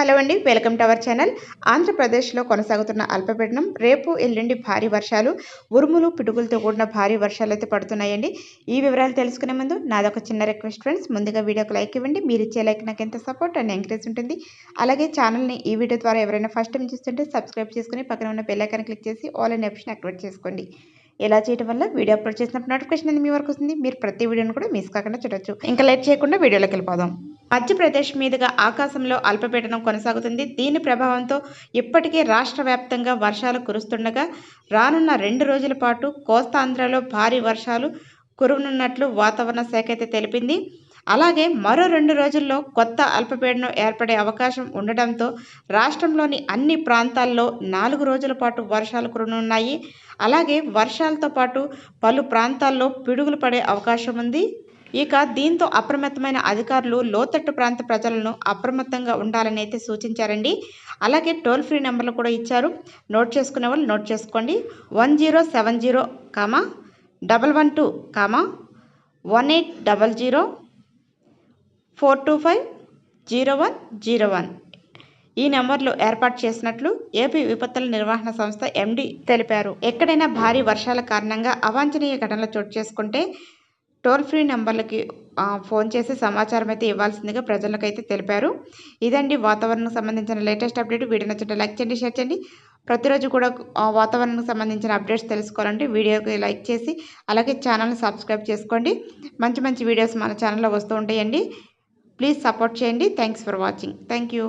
Hello అండి welcome to our channel. ఆంధ్రప్రదేశ్లో కొనసాగుతున్న అల్పపీడనం రేపు ఎల్లుండి భారీ వర్షాలు ఉరుములు పిడుగులతో కూడిన భారీ వర్షాలు అయితే పడుతున్నాయండి. ఈ వివరాలు తెలుసుకునే ముందు నాదొక చిన్న రిక్వెస్ట్ ఫ్రెండ్స్ ముందుగా వీడియోకి లైక్ ఇవ్వండి మీరు ఇచ్చే లైక్ నాకు ఎంత సపోర్ట్ అండ్ ఎంకరేజ్ ఉంటుంది. అలాగే ఛానల్ని ఈ వీడియో ద్వారా ఎవరైనా ఫస్ట్ టైం చూస్తుంటే సబ్స్క్రైబ్ చేసుకుని పక్కన ఉన్న బెల్లైకాన్ని క్లిక్ చేసి ఆల్ అండ్ ఆప్షన్ యాక్టివేట్ చేసుకోండి. ఇలా చేయడం వల్ల వీడియో అప్లోడ్ చేసినప్పుడు నోటిఫికేషన్ అనేది మీ వరకు వస్తుంది. మీరు ప్రతి వీడియోని కూడా మిస్ కాకుండా చూడొచ్చు. ఇంకా లైట్ చేయకుండా వీడియోలోకి వెళ్ళిపోదాం. మధ్యప్రదేశ్ మీదుగా ఆకాశంలో అల్పపీడనం కొనసాగుతుంది. దీని ప్రభావంతో ఇప్పటికే రాష్ట్ర వ్యాప్తంగా వర్షాలు కురుస్తుండగా రానున్న రెండు రోజుల పాటు కోస్తాంధ్రలో భారీ వర్షాలు కురవనున్నట్లు వాతావరణ శాఖ అయితే తెలిపింది. అలాగే మరో రెండు రోజుల్లో కొత్త అల్పపీడనం ఏర్పడే అవకాశం ఉండడంతో రాష్ట్రంలోని అన్ని ప్రాంతాల్లో నాలుగు రోజుల పాటు వర్షాలు కురనున్నాయి అలాగే వర్షాలతో పాటు పలు ప్రాంతాల్లో పిడుగులు పడే అవకాశం ఉంది. ఇక దీంతో అప్రమత్తమైన అధికారులు లోతట్టు ప్రాంత ప్రజలను అప్రమత్తంగా ఉండాలని అయితే సూచించారండి. అలాగే టోల్ ఫ్రీ నెంబర్లు కూడా ఇచ్చారు. నోట్ చేసుకునే వాళ్ళు నోట్ చేసుకోండి. One zero seven zero comma double one two comma one eight double zero four two five zero one zero one. ఈ నెంబర్లు ఏర్పాటు చేసినట్లు ఏపీ విపత్తుల నిర్వహణ సంస్థ ఎండి తెలిపారు. ఎక్కడైనా భారీ వర్షాల కారణంగా అవాంఛనీయ ఘటనలు చోటు చేసుకుంటే టోల్ ఫ్రీ నెంబర్లకి ఫోన్ చేసి సమాచారం అయితే ఇవ్వాల్సిందిగా ప్రజలకు అయితే తెలిపారు. ఇదండి వాతావరణం సంబంధించిన లేటెస్ట్ అప్డేట్. వీడియో నచ్చితే లైక్ చేయండి షేర్ చేయండి. ప్రతిరోజు కూడా ఆ, వాతావరణం సంబంధించిన అప్డేట్స్ తెలుసుకోవాలంటే వీడియోకి లైక్ చేసి అలాగే ఛానల్ని సబ్స్క్రైబ్ చేసుకోండి. మంచి మంచి వీడియోస్ మన ఛానల్లో వస్తూ ఉంటాయండి. ప్లీజ్ సపోర్ట్ చేయండి. Thanks for watching. Thank you.